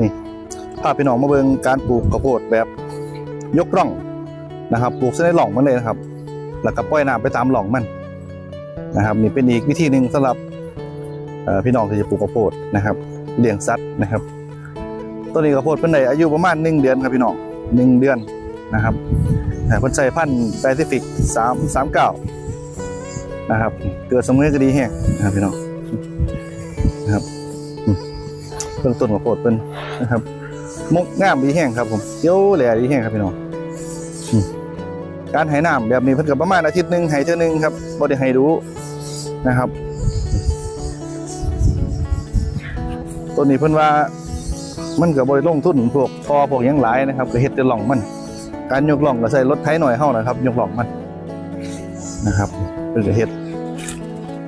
นี่พาพี่น้องมาเบิ่งการปลูกข้าวโพดแบบยกร่องนะครับ ปลูกเส้นในหล่องมันเลยนะครับ แล้วก็ปล่อยน้ำไปตามหล่องมันนะครับ นี่เป็นอีกวิธีหนึ่งสำหรับพี่น้องที่จะปลูกข้าวโพดนะครับเลี้ยงสัตว์นะครับต้นนี้ข้าวโพดเป็นไดอายุประมาณหนึ่งเดือนครับพี่น้องหนึ่งเดือนนะครับแต่เพิ่นใส่พันธุ์แปซิฟิกสามสามเก้านะครับ เกิดสมัยก็ดีแห้งนะครับพี่น้องนะครับ เบื้องต้นข้าวโพดเป็นนะครับมุกงามดีแห้งครับผมเขียวแหล่ดีแห้งครับพี่น้องการให้น้ำแบบนี้เพิ่นก็ประมาณอาทิตย์หนึ่งให้เท่านึงครับบ่ได้ให้ดูนะครับต้นนี้เพิ่นว่ามันก็บ่ได้ลงทุนพวกทอพวกยังหลายนะครับก็เฮ็ดแต่หล่องมัน การยกหล่องก็ใส่รถไถหน่อยเฮานะครับ ยกหล่องมันนะครับเพิ่นก็เฮ็ด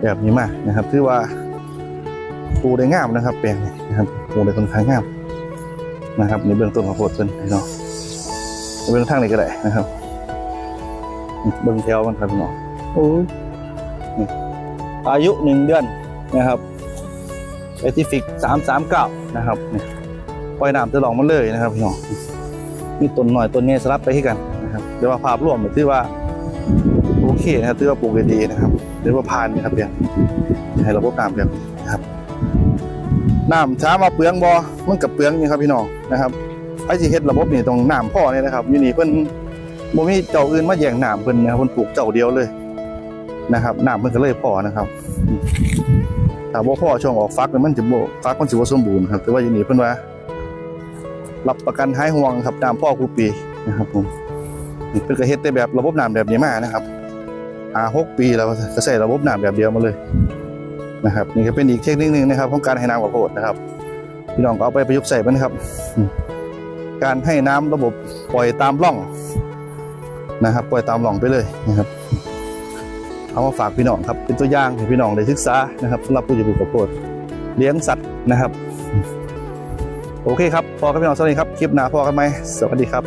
แบบนี้มานะครับ ถือว่า ปูได้งามนะครับแปลงนี้นะครับปูได้ค่อนข้างงามนะครับในเบื้องต้นของโพดเพิ่นพี่น้องเบื้องทางนี้ก็ได้นะครับ เบื้องแถวมันครับพี่น้องโอ้ยอายุหนึ่งเดือนนะครับเอติฟิกสามสามเก้านะครับปล่อยน้ำจะลองมันเลยนะครับพี่น้องมีต้นหน่อยต้นนี้สลับไปให้กันนะครับเดี๋ยวว่าภาพรวมถือว่าโอเคนะครับถือว่าปลูกดีนะครับเดี๋ยวว่าผ่านนะครับเดี๋ยวให้ระบบน้ำแบบนี้นะครับ น้ำช้ามาเปลืองบอมันกับเปลืองนี่ครับพี่น้องนะครับไอ้ที่เฮ็ดระบบนี่ตรงน้ำพ่อเนี่ยนะครับอยู่นี่เพิ่นบ่มีเจ้าอื่นมาแย่งน้ำเพิ่นนะครับเพิ่นปลูกเจ้าเดียวเลยนะครับน้ำเพิ่นก็เลยพ่อนะครับถ้าบ่พ่อช่วงออกฟักมันจะบ่ฟักมันสิบ่สมบูรณ์ครับแต่ว่าอย่นี้เพิ่นว่า รับประกันหายห่วงครับน้ำพ่อคูปีนะครับผมนี่เพิ่นก็เฮ็ดได้แบบระบบน้ำแบบนี้มานะครับอ่าหกปีแล้วก็ใช้ระบบน้ำแบบเดียวมาเลย นะครับนี่ก็เป็นอีกเทคนิคนึงนะครับของการให้น้ำข้าวโพดนะครับ พี่น้องก็เอาไปประยุกต์ใช้มันะครับ การให้น้ำระบบปล่อยตามร่องนะครับ ปล่อยตามร่องไปเลยนะครับเอามาฝากพี่น้องครับเป็นตัวอย่างให้พี่น้องได้ศึกษานะครับสำหรับผู้จะปลูกข้าวโพดเลี้ยงสัตว์นะครับ โอเคครับพอกันพี่น้องสวัสดีครับคลิปหน้าพอกันไหมสวัสดีครับ